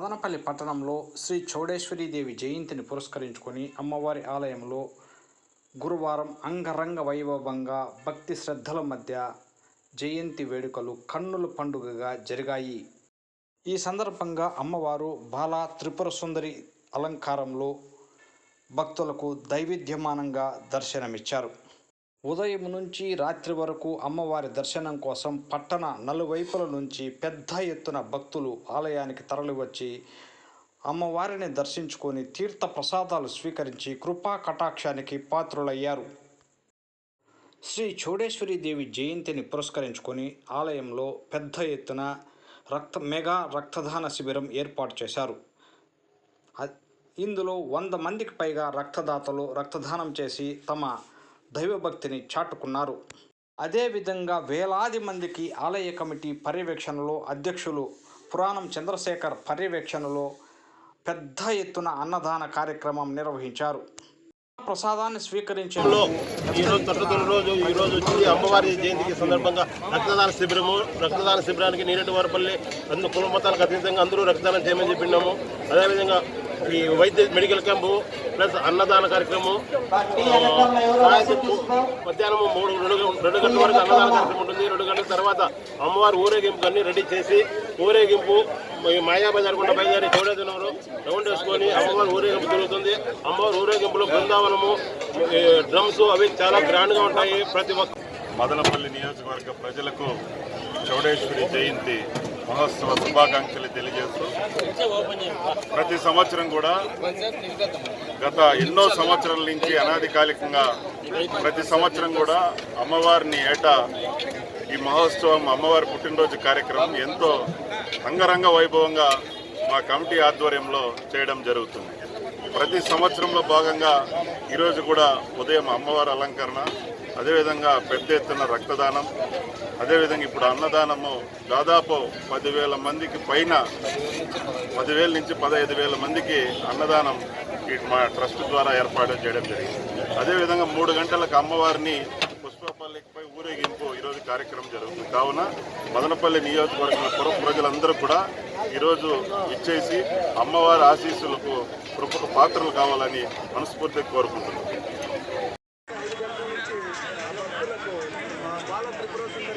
మదనపల్లి పట్టణంలో శ్రీ చౌడేశ్వరీదేవి జయంతిని పురస్కరించుకొని అమ్మవారి ఆలయంలో గురువారం అంగరంగ వైభవంగా భక్తి శ్రద్ధల మధ్య జయంతి వేడుకలు కన్నుల పండుగగా జరిగాయి. ఈ సందర్భంగా అమ్మవారు బాలా త్రిపుర సుందరి అలంకారంలో భక్తులకు దైవిధ్యమానంగా దర్శనమిచ్చారు. ఉదయం నుంచి రాత్రి వరకు అమ్మవారి దర్శనం కోసం పట్టణ నలువైపుల నుంచి పెద్ద ఎత్తున భక్తులు ఆలయానికి తరలివచ్చి అమ్మవారిని దర్శించుకొని తీర్థ ప్రసాదాలు స్వీకరించి కృపా కటాక్షానికి పాత్రులయ్యారు. శ్రీ చౌడేశ్వరి దేవి జయంతిని పురస్కరించుకొని ఆలయంలో పెద్ద ఎత్తున రక్త మెగా రక్తదాన శిబిరం ఏర్పాటు చేశారు. ఇందులో వంద మందికి పైగా రక్తదాతలు రక్తదానం చేసి తమ దైవభక్తిని చాటుకున్నారు. అదేవిధంగా వేలాది మందికి ఆలయ కమిటీ పర్యవేక్షణలో అధ్యక్షులు పురాణం చంద్రశేఖర్ పర్యవేక్షణలో పెద్ద ఎత్తున అన్నదాన కార్యక్రమం నిర్వహించారు. ప్రసాదాన్ని స్వీకరించేందుకు ఈరోజు రోజు రోజు ఈ రోజు వచ్చి అమ్మవారి జయంతికి సందర్భంగా రక్తదాన శిబిరము రక్తదాన శిబిరానికి నీరెడ్డి వారపల్లి అందరూ కుల మతాలకు అతీతంగా అందరూ రక్తదానం చేయమని చెప్పినాము. అదేవిధంగా ఈ వైద్య మెడికల్ క్యాంపు ప్లస్ అన్నదాన కార్యక్రమం మధ్యాహ్నం మూడు రెండు గంటల వరకు అన్నదాన కార్యక్రమం ఉంటుంది. రెండు గంటల తర్వాత అమ్మవారి ఊరేగింపు అన్ని రెడీ చేసి ఊరేగింపు ఈ మాయాబజార్ గుండా బయలుదేరి చౌడేశ్వరంలో రౌండ్ వేసుకొని అమ్మవారి ఊరేగింపు జరుగుతుంది. అమ్మవారి ఊరేగింపులో బృందావనము ఈ డ్రమ్స్ అవి చాలా గ్రాండ్గా ఉంటాయి. ప్రతి ఒక్క మదనపల్లి నియోజకవర్గ ప్రజలకు చౌడేశ్వరి జయంతి మహోత్సవ శుభాకాంక్షలు తెలియజేస్తూ ప్రతి సంవత్సరం కూడా గత ఎన్నో సంవత్సరాల నుంచి అనాదికాలికంగా ప్రతి సంవత్సరం కూడా అమ్మవారిని ఏటా ఈ మహోత్సవం అమ్మవారి పుట్టినరోజు కార్యక్రమం ఎంతో అంగరంగ వైభవంగా మా కమిటీ ఆధ్వర్యంలో చేయడం జరుగుతుంది. ప్రతి సంవత్సరంలో భాగంగా ఈరోజు కూడా ఉదయం అమ్మవారి అలంకరణ అదేవిధంగా పెద్ద ఎత్తున రక్తదానం అదేవిధంగా ఇప్పుడు అన్నదానము దాదాపు పదివేల మందికి పైన పదివేల నుంచి పదహైదు వేల మందికి అన్నదానం ఈ మా ట్రస్ట్ ద్వారా ఏర్పాటు చేయడం జరిగింది. అదేవిధంగా మూడు గంటలకు అమ్మవారిని పుష్పపల్లిపై ఊరేగింపు ఈరోజు కార్యక్రమం జరుగుతుంది. కావున మదనపల్లి నియోజకవర్గం పుర ప్రజలందరూ కూడా ఈరోజు ఇచ్చేసి అమ్మవారి ఆశీస్సులకు కృపకు పాత్రలు కావాలని మనస్ఫూర్తిగా కోరుకుంటున్నాం. Спасибо.